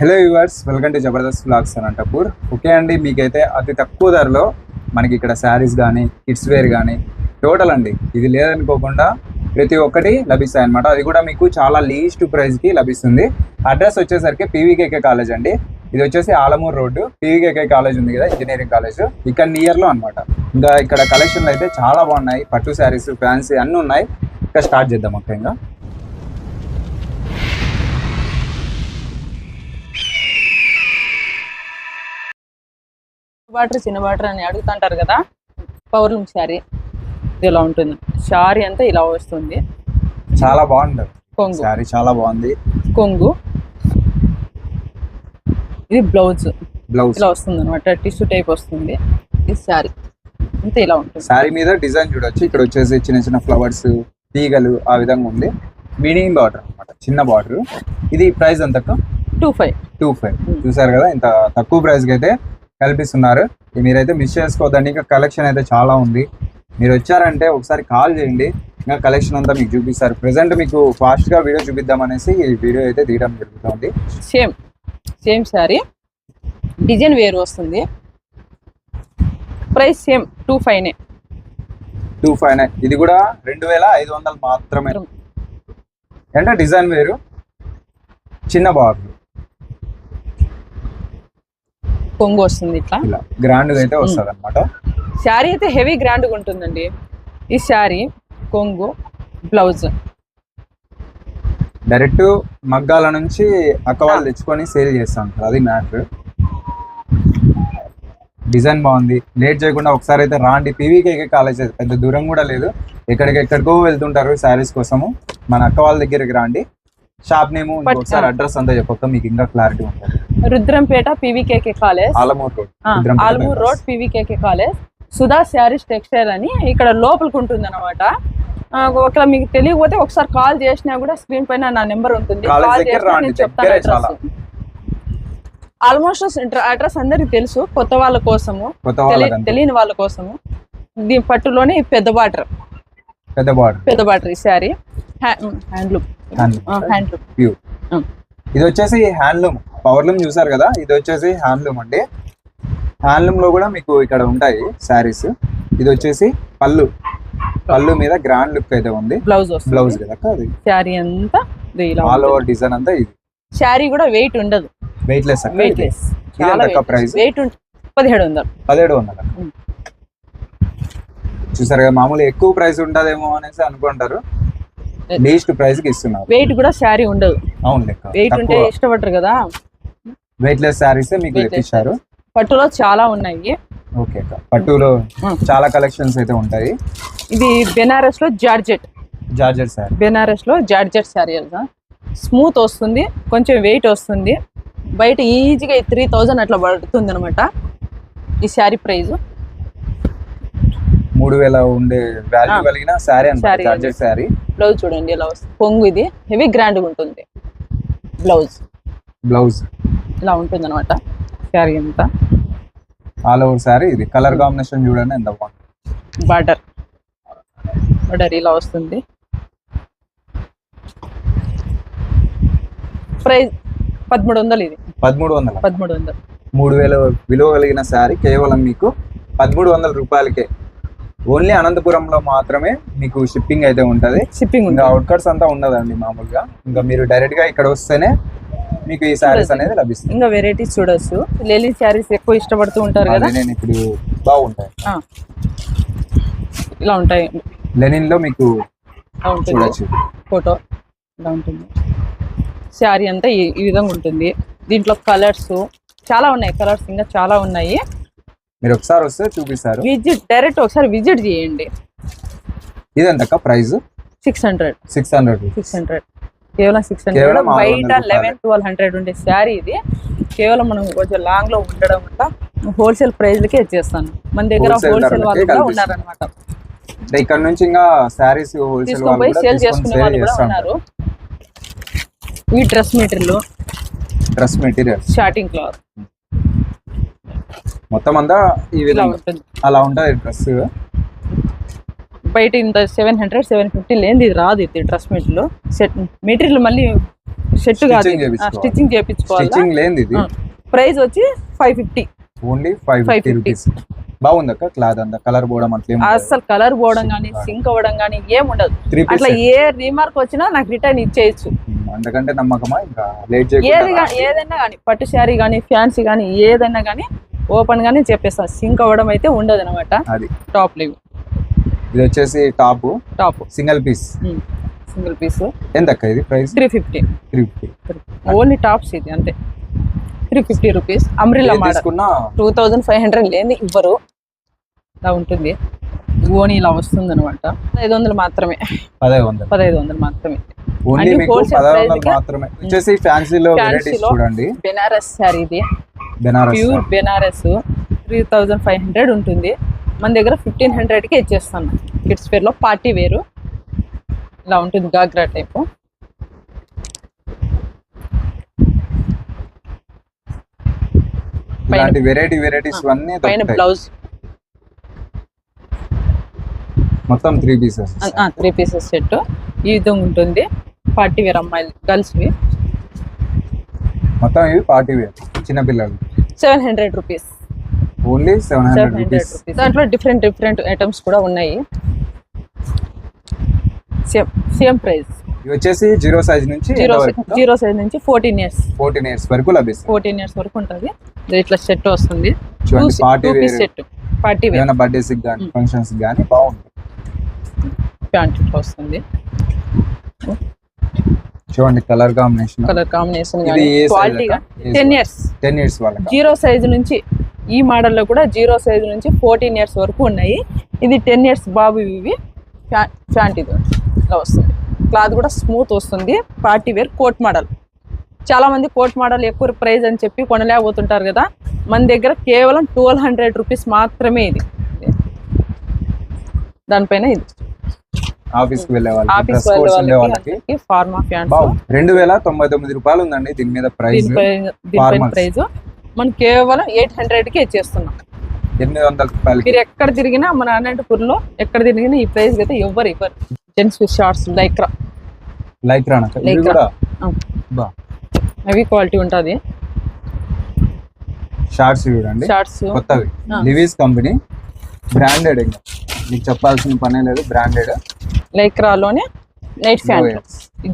Hello viewers welcome to Jabardasth blogs Anantapur okay అండి మీకైతే అతి తక్కువ ధరలో మనకి ఇక్కడ శారీస్ కానీ కిడ్స్ వేర్ కానీ టోటల్ అండి. ఇది లేదనుకోకుండా ప్రతి ఒక్కటి లభిస్తాయి అనమాట అది కూడా మీకు చాలా లీస్ట్ ప్రైస్కి లభిస్తుంది. అడ్రస్ వచ్చేసరికి పీవీకేకే కాలేజ్ అండి. ఇది వచ్చేసి ఆలమూరు రోడ్డు పీవీకేకే కాలేజ్ ఉంది కదా ఇంజనీరింగ్ కాలేజ్ ఇక్కడ నియర్లో అనమాట ఇంకా ఇక్కడ కలెక్షన్లు అయితే చాలా బాగున్నాయి. పట్టు శారీస్ ఫ్యాన్సీ అన్నీ ఉన్నాయి. ఇంకా స్టార్ట్ చేద్దాం ముఖ్యంగా వాటర్ చిన్న వాటర్ అని అడుగుతుంటారు కదా పవర్ లూమ్ శారీ. ఇది ఇలా ఉంటుంది. శారీ అంతా ఇలా వస్తుంది. చాలా బాగుంటుంది కొంగు. శారీ చాలా బాగుంది. కొంగు. ఇది బ్లౌజ్. బ్లౌజ్. ఇలా వస్తుంది అనమాట టిష్యూ టైప్ వస్తుంది. ఇది శారీ. అంతా ఇలా ఉంటుంది. శారీ మీద డిజైన్ చూడొచ్చు. ఇక్కడ వచ్చేసి చిన్న చిన్న ఫ్లవర్స్ తీగలు ఆ విధంగా ఉంది. మీడియం బార్డర్ అన్నమాట. చిన్న బార్డర్. ఇది ప్రైస్ ఎంత టూ ఫైవ్. Two five. చూసారు కదా ఇంత తక్కువ ప్రైస్కి అయితే కల్పిస్తున్నారు. మీరైతే మిస్ చేసుకోవద్దండి. ఇంకా కలెక్షన్ అయితే చాలా ఉంది. మీరు వచ్చారంటే ఒకసారి కాల్ చేయండి. ఇంకా కలెక్షన్ అంతా మీకు చూపిస్తారు. ప్రెసెంట్ మీకు ఫాస్ట్గా వీడియో చూపిద్దాం అనేసి ఈ వీడియో అయితే తీయడం జరుగుతుంది. సేమ్ సేమ్ శారీ డిజైన్ వేరు వస్తుంది. ప్రైస్ సేమ్ టూ ఫైవ్నే టూ ఫైవ్ నైన్ ఇది కూడా రెండు వేల ఐదు వందలు మాత్రమే. అంటే డిజైన్ వేరు? చిన్న బార్డర్ కొంగు వస్తుంది ఇట్లా. ఇలా గ్రాండ్గా అయితే వస్తుంది అనమాట శారీ అయితే హెవీ గ్రాండ్గా ఉంటుందండి. ఈ శారీ కొంగు బ్లౌజ్. డైరెక్ట్ మగ్గాల నుంచి అక్క వాళ్ళు తెచ్చుకొని సేల్ చేస్తా ఉంటారు. అది మ్యాటర్. డిజైన్ బాగుంది. లేట్ చేయకుండా ఒకసారి అయితే రాండి. పీవీకేకే కాలేజ్ పెద్ద దూరం కూడా లేదు. ఎక్కడికెక్కడికో వెళ్తుంటారు శారీస్ కోసము. మన అక్క వాళ్ళ దగ్గరికి రాండి. షాప్ నేము ఒకసారి అడ్రస్ అంతా చెప్పక మీకు ఇంకా క్లారిటీ ఉంటుంది. Rudrampeta PVKK college. Alamuru road. Almur. Road PVKK college. Sudha sarees textile అని ఇక్కడ లోపలికి ఉంటుంది అనమాట ఒకవేళ మీకు తెలియకపోతే ఒకసారి కాల్ చేసినా కూడా స్క్రీన్ పైన నా నెంబర్ ఉంటుంది. కాల్ చేసినా నేను చెప్తాను అడ్రస్. ఆల్మోస్ట్ అడ్రస్ అందరికి తెలుసు కొత్త వాళ్ళ కోసము తెలియని వాళ్ళ కోసము. దీని పట్టులోనే పెద్ద బాటర్ పెద్ద బార్డర్. పెద్ద బాటర్ ఈ శారీ. హ్యాండ్లూమ్ హ్యాండ్లూమ్ ప్యూర్ ఇది వచ్చేసి హ్యాండ్లూమ్ పవర్లూమ్ చూసారు కదా? ఇది వచ్చేసి హ్యాండ్లూమ్ అండి. హ్యాండ్లూమ్లో కూడా మీకు ఇక్కడ ఉంటాయి శారీస్ ఇది వచ్చేసి పళ్ళు. పళ్ళు మీద గ్రాండ్ లుక్ అయితే ఉంది. బ్లౌజ్ బ్లౌజ్ కదా అది? శారీ అంతా ఆల్ ఓవర్ డిజైన్ అంతా ఇది. శారీ కూడా వెయిట్ ఉండదు. Weight less weight. Less price weight పదిహేడు వందలు. పదిహేడు వందలు. చూసారు కదా మామూలు ఎక్కువ ప్రైస్ ఉంటదేమో అనేసి అనుకుంటారు. లీస్ట్ ప్రైస్కి ఇస్తున్నారు. వెయిట్ కూడా శారీ ఉండదు. అవును లెక్క. వెయిట్ ఉంటే ఇష్టపడరు కదా. వెయిట్ లెస్ శారీస్ మీకు లెక్కిస్తారు పట్టులో చాలా ఉన్నాయి. ఓకే అక్క. పట్టులో. చాలా కలెక్షన్స్ అయితే ఉంటాయి. ఇది బెనారస్లో జార్జెట్ జార్జెట్ శారీ బెనారస్లో జార్జెట్ శారీ స్మూత్ వస్తుంది కొంచెం వెయిట్ వస్తుంది. బయట ఈజీగా త్రీ థౌజండ్ అట్లా పడుతుంది అనమాట ఈ శారీ ప్రైస్ మూడు వేల ఉండే వాల్యూ. కలిగిన శారీ అనమాట. జార్జెట్ శారీ బ్లౌజ్ చూడండి ఇలా వస్తుంది. పొంగు ఇది. హెవీ గ్రాండ్గా ఉంటుంది. బ్లౌజ్ బ్లౌజ్ ఇలా ఉంటుంది అనమాట శారీ అంతా. ఆల్ ఓవర్ శారీ ఇది కలర్ కాంబినేషన్ చూడండి ఎంత బాగుంది. బార్డర్ బార్డర్ ఇలా వస్తుంది. ప్రైస్ పదమూడు వందలు ఇది. పదమూడు వందల? పదమూడు వందలు. మూడు వేల విలువ కలిగిన శారీ కేవలం మీకు పదమూడు వందల రూపాయలకే. ఓన్లీ అనంతపురంలో మాత్రమే మీకు షిప్పింగ్ అయితే ఉంటది. షిప్పింగ్ ఇంకా అవుట్కట్స్ అంతా ఉండదండి మామూలుగా. ఇంకా మీరు డైరెక్ట్గా ఇక్కడ వస్తేనే మీకు ఈ శారీస్ అనేది లభిస్తుంది. ఇంకా వెరైటీస్ చూడొచ్చు. లేలీ శారీస్ ఎక్కువ ఇష్టపడుతూ ఉంటారు కదా? నేను ఇప్పుడు బాగుంటాయి. ఇలా ఉంటాయి. లెనిన్లో మీకు చూడొచ్చు. ఫోటో ఇలా ఉంటుంది. శారీ అంతా ఈ విధంగా ఉంటుంది. దీంట్లో కలర్స్ చాలా ఉన్నాయి. కలర్స్ ఇంకా చాలా ఉన్నాయి. మీరు ఒకసారి వస్తే చూపిస్తారు. విజిట్ డైరెక్ట్ ఒకసారి విజిట్ చేయండి. ఇదెంతక్క price six hundred. Six hundred six hundred. కేవలం సిక్స్ హండ్రెడ్. బయట. లెవెన్ ట్వెల్వ్ హండ్రెడ్ ఉండే శారీ ఇది. కేవలం మనం కొంచెం లాంగ్లో ఉండడం వల్ల హోల్సేల్ ప్రైస్ లకే ఇచ్చేస్తాను. మన దగ్గర హోల్సేల్ వాళ్ళు కూడా. ఉన్నారనమాట ఇక్కడ నుంచి ఇంకా శారీస్ హోల్సేల్ వాళ్ళు సేల్ చేసుకునే వాళ్ళు కూడా ఉన్నారు. ఈ dress material. Dress material. Shirting cloth మొత్తం అంతా ఈ విధంగా. అలా ఉంటుంది డ్రెస్. బయట ఇంత సెవెన్ హండ్రెడ్ సెవెన్ ఫిఫ్టీ లేనిది రాదు ఇది డ్రెస్ మెటీరియల్. సెట్ మెటీరియల్ మళ్ళీ షర్ట్ కాదు. స్టిచ్చింగ్ చేపించుకోవాలి స్టిచ్చింగ్ లేనిది ఇది. ప్రైస్ వచ్చి five fifty only five fifty 550. Rupees బాగుంది అక్క క్లాత్ అంతా? కలర్ పోవడం అట్లా అసలు కలర్ పోవడం కానీ సింక్ అవ్వడం కానీ ఏం ఉండదు. అట్లా ఏ రీమార్క్ వచ్చినా నాకు రిటర్న్ ఇచ్చేయచ్చు. అంతకంటే నమ్మకమా? ఇంకా లేట్ ఏది ఏదైనా కానీ పట్టు శారీ కానీ ఫ్యాన్సీ కానీ ఏదైనా కానీ ఓపెన్ గానే చెప్పేస్తాను సింక్ అవ్వడం అయితే ఉండదు అనమాట అది. టాప్ లివ్ ఇది వచ్చేసి top. Top single piece. Single piece ఎంత అక్క ఇది price? Three fifty three fifty only tops ఇది అంతే. Three fifty rupees umbrella model two thousand five hundred లేని ఇవ్వరు. ఇలా ఉంటుంది. ఓని ఇలా వస్తుంది అనమాట ఐదు వందలు మాత్రమే. పదహైదు వందలు. పదహైదు వందలు మాత్రమే. ఓన్లీ మీకు పదహారు వందలు మాత్రమే. వచ్చేసి ఫ్యాన్సీలో వెరైటీస్ ఫ్యాన్సీలో చూడండి. బెనారస్ శారీ ఇది. Pure Banaras three thousand five hundred ఉంటుంది. మన దగ్గర ఫిఫ్టీన్ హండ్రెడ్కి ఇచ్చేస్తాను కిడ్స్ వేర్లో పార్టీ వేరు. ఇలా ఉంటుంది గాగ్రా టైపు. వెరైటీ వెరైటీస్ అన్నీ పైన. బ్లౌజ్. మొత్తం three pieces three pieces set. ఈ విధంగా ఉంటుంది. పార్టీ వేర్ అమ్మాయిలు గర్ల్స్వి. మొత్తం ఇవి పార్టీ వేర్ చిన్న పిల్లలు. Seven hundred rupees. Only seven hundred rupees. దాంట్లో డిఫరెంట్ డిఫరెంట్ ఐటమ్స్ కూడా ఉన్నాయి. Same same price. ఇవి వచ్చేసి జీరో సైజ్ నుంచి జీరో జీరో సైజ్ నుంచి ఫోర్టీన్ ఇయర్స్. ఫోర్టీన్ ఇయర్స్ వరకు లభిస్తాయి ఫోర్టీన్ ఇయర్స్ వరకు ఉంటుంది. ఇట్లా సెట్ వస్తుంది. చూడండి party wear. Set party wear. ఏమైనా బర్త్డేస్ కానీ ఫంక్షన్స్ కానీ బాగుంటుంది. ప్యాంట్ వస్తుంది. చూడండి కలర్ కాంబినేషన్. కలర్ కాంబినేషన్ క్వాలిటీగా టెన్ ఇయర్స్ టెన్ ఇయర్స్ వాళ్ళకి? జీరో సైజ్ నుంచి ఈ మోడల్లో కూడా జీరో సైజ్ నుంచి ఫోర్టీన్ ఇయర్స్ వరకు ఉన్నాయి. ఇది టెన్ ఇయర్స్ బాబు ఇవి. ఫ్యా- ప్యాంట్ ఇది ఇలా వస్తుంది. క్లాత్ కూడా స్మూత్ వస్తుంది. Party wear coat model. చాలా మంది కోట్ మోడల్ ఎక్కువ ప్రైస్ అని చెప్పి కొనలేకపోతుంటారు కదా. మన దగ్గర కేవలం ట్వెల్వ్ హండ్రెడ్ రూపీస్ మాత్రమే ఇది. దానిపైన ఇది. ఆఫీస్కి వెళ్ళే వాళ్ళకి ఫార్మా ప్యాంట్స్ బాగు రెండు వేల తొంభై తొమ్మిది రూపాయలు ఉందండి దీని మీద ప్రైస్. ప్రైస్ మనం కేవలం ఎయిట్ హండ్రెడ్కి ఇచ్చేస్తున్నాం. ఎనిమిది వందల రూపాయలకి. మీరు ఎక్కడ తిరిగినా మన అనంతపూర్లో ఎక్కడ తిరిగినా ఈ ప్రైస్ అయితే ఎవ్వరు ఇవ్వరు. జెంట్స్ షార్ట్స్ లైక్రా లైక్ రానక ఇవి Lycra. కూడా? బా. అవి క్వాలిటీ ఉంటుంది. షార్ట్స్ చూడండి. షార్ట్స్ కొత్తవి. లివీస్ కంపెనీ బ్రాండెడ్ ఇంకా. మీకు చెప్పాల్సిన పనే లేదు. బ్రాండెడ్ లైక్రాలోనే నైట్ ఫ్యాంట్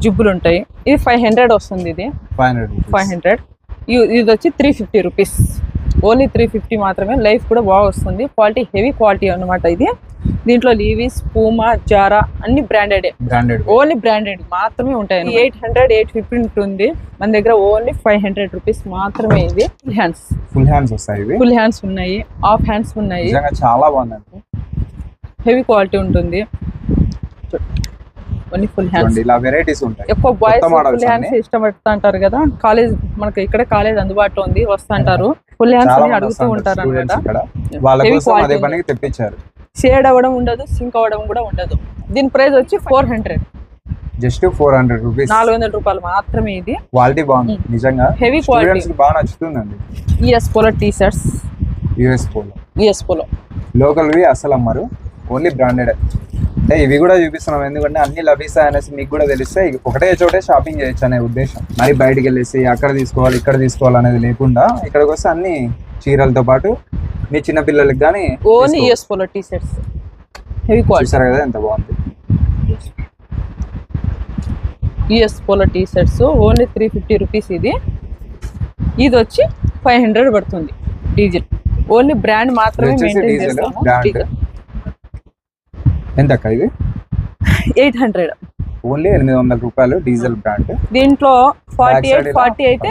జిబ్బులు ఉంటాయి ఇది ఫైవ్ హండ్రెడ్ వస్తుంది ఇది. Five hundred five hundred. ఇది వచ్చి three fifty rupees. Only three fifty మాత్రమే. లైఫ్ కూడా బాగా వస్తుంది. క్వాలిటీ హెవీ క్వాలిటీ అన్నమాట ఇది. దీంట్లో లీవీస్ పూమా జారా అన్ని బ్రాండెడే. బ్రాండెడ్ ఓన్లీ బ్రాండెడ్ మాత్రమే ఉంటాయి ఎయిట్ హండ్రెడ్ ఎయిట్ ఫిఫ్టీ ఉంటుంది. మన దగ్గర ఓన్లీ ఫైవ్ హండ్రెడ్ రూపీస్ మాత్రమే ఇది. ఫుల్ హ్యాండ్స్ ఫుల్ హ్యాండ్స్ వస్తాయి ఫుల్ హ్యాండ్స్ ఉన్నాయి. హాఫ్ హ్యాండ్స్ ఉన్నాయి. నిజంగా చాలా బాగుందండి హెవీ క్వాలిటీ ఉంటుంది. ఓన్లీ ఫుల్ హ్యాండ్స్ ఇలా వెరైటీస్ ఉంటాయి. ఎక్కువ బాయ్స్ ఫుల్ హ్యాండ్స్. ఇష్టపడుతూ అంటారు కదా. కాలేజ్ మనకి ఇక్కడ కాలేజ్ అందుబాటులో ఉంది వస్తుంటారు. ఫుల్ హ్యాండ్స్ అని అడుగుతూ ఉంటారు అనమాట తెప్పించారు. షేడ్ అవ్వడం ఉండదు సింక్ అవ్వడం కూడా ఉండదు. దీని ప్రైస్ వచ్చి four hundred just four hundred rupees నాలుగు వందల రూపాయలు మాత్రమే ఇది. క్వాలిటీ బాగుంది నిజంగా. హెవీ క్వాలిటీ బాగా నచ్చుతుందండి. ES Polo T shirts US Polo ES Polo లోకల్వి అసలు అమ్మరు. ఓన్లీ బ్రాండెడ్ అంటే ఇవి కూడా చూపిస్తున్నాం. ఎందుకంటే అన్ని లభిస్తాయి అనేసి మీకు కూడా తెలిస్తే ఒకటే చోటే షాపింగ్ చేయొచ్చు అనే ఉద్దేశం. మరి బయటికి వెళ్ళేసి అక్కడ తీసుకోవాలి ఇక్కడ తీసుకోవాలి అనేది లేకుండా ఇక్కడికి వస్తే అన్ని చీరలతో పాటు మీ చిన్న పిల్లలకి కానీ only ES Polo T shirts heavy చూసారు కదా ఎంత బాగుంది. US Polo T shirts only three fifty rupees ఇది. ఇది వచ్చి ఫైవ్ హండ్రెడ్ పడుతుంది డీజిల్. ఓన్లీ బ్రాండ్ మాత్రమే మెయింటైన్ చేస్తాము. ఎంత అక్క ఇది? Eight hundred. ఓన్లీ ఎనిమిది వందల రూపాయలు డీజిల్ బ్రాండ్. దీంట్లో ఫార్టీ ఎయిట్ ఫార్టీ అయితే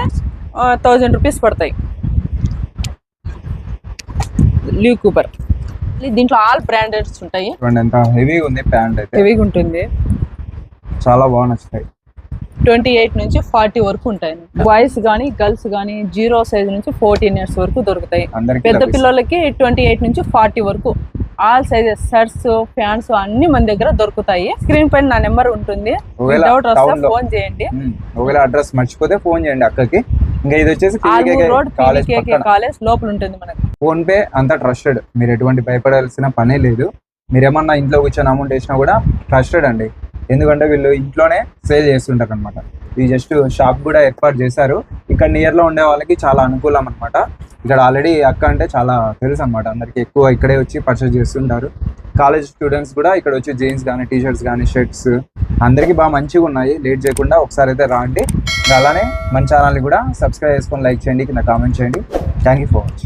థౌజండ్ రూపీస్ పడతాయి. Lee Cooper. దీంట్లో ఆల్ బ్రాండెడ్స్ ఉంటాయి. ఎంత హెవీగా ఉంది ప్యాంట్ అయితే. హెవీగా ఉంటుంది. చాలా బాగా నచ్చుతాయి. ట్వంటీ ఎయిట్ నుంచి ఫార్టీ వరకు ఉంటాయి. బాయ్స్ కానీ గర్ల్స్ కానీ జీరో సైజ్ నుంచి ఫోర్టీన్ ఇయర్స్ వరకు దొరుకుతాయి. పెద్ద పిల్లలకి ట్వంటీ ఎయిట్ నుంచి ఫార్టీ వరకు. ఆల్ సైజెస్ షర్ట్స్ ప్యాంట్స్ అన్ని మన దగ్గర దొరుకుతాయి. స్క్రీన్ పైన నా నెంబర్ ఉంటుంది. డౌట్ వస్తే ఫోన్ చేయండి. ఒకవేళ అడ్రస్ మర్చిపోతే ఫోన్ చేయండి అక్కకి. ఇంకా ఇది వచ్చేసి రోడ్ కాలేజ్ లోపల ఉంటుంది మనకి. ఫోన్ పే అంత ట్రస్టెడ్ మీరు ఎటువంటి భయపడాల్సిన పనే లేదు. మీరు ఏమన్నా ఇంట్లో కూర్చొని అమౌంట్ వేసినా కూడా ట్రస్టెడ్ అండి. ఎందుకంటే వీళ్ళు ఇంట్లోనే సేల్ చేస్తుంటారు అనమాట ఇది జస్ట్ షాప్ కూడా ఏర్పాటు చేశారు. ఇక్కడ నియర్లో ఉండే వాళ్ళకి చాలా అనుకూలం అనమాట ఇక్కడ ఆల్రెడీ అక్క అంటే చాలా తెలుసు అనమాట అందరికి ఎక్కువ ఇక్కడే వచ్చి పర్చేస్ చేస్తుంటారు. కాలేజ్ స్టూడెంట్స్ కూడా ఇక్కడ వచ్చి జీన్స్ కానీ టీషర్ట్స్ కానీ షర్ట్స్ అందరికీ బాగా మంచిగా ఉన్నాయి. లేట్ చేయకుండా ఒకసారి అయితే రాండి. అలానే మన ఛానల్ని కూడా సబ్స్క్రైబ్ చేసుకొని లైక్ చేయండి. కింద కామెంట్ చేయండి. Thank you for watching